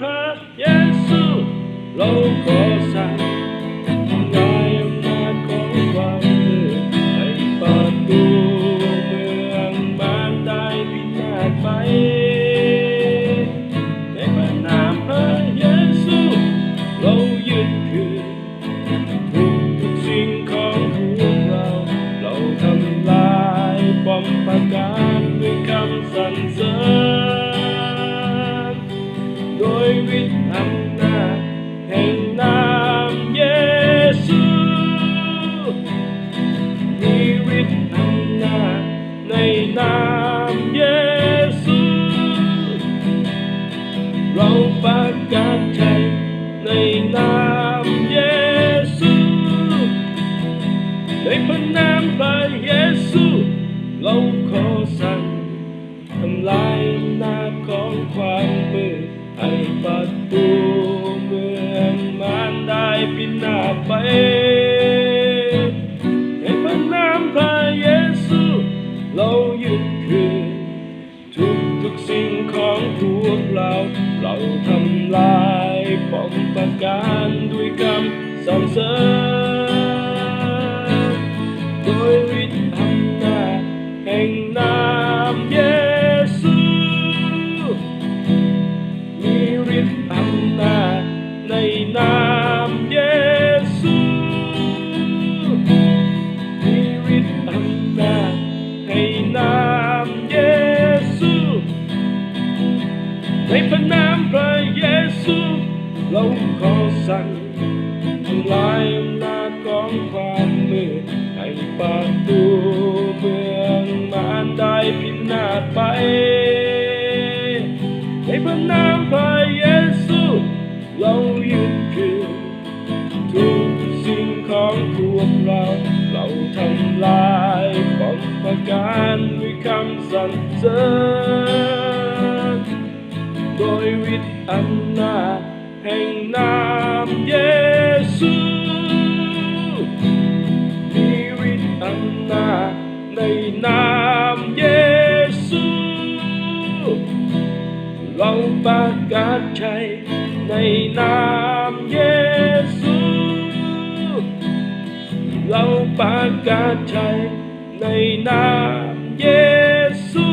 พระเยซูเราขอสั่งทำลายอำนาจของความมืดให้ประตูเมืองมารได้พินาศไปในพระนามพระเยซูเรายึดคืนทุกทุกสิ่งของพวกเรา เราทำลายป้อมปราการด้วยคำสรรเสริญ โดยฤทธิ์อำนาจแห่งนามเยซูมีฤทธิ์อำนาจในนามเยซู เราประกาศชัยในนามเยซูในพระนามพระเยซู เราขอสั่งทำลายนาของความมืด ให้ประตูเมืองมารได้พินาศไปในพระนามพระเยซู เรายึดคืนทุกทุกสิ่งของพวกเรา เราทำลายป้อมปราการด้วยคำสรรเสริญโดยฤทธิ์อำนาจแห่งนา นนามเยซูมีฤทธิ์อำนาจในนามเยซูในพระนามพระเยซูเราขอสั่งทำลายอำนาจของความมืดให้ประตูเมืองมารได้พินาศไป ด้วยคำสรรเสริญโดยฤทธิ์อำนาจแห่งน que.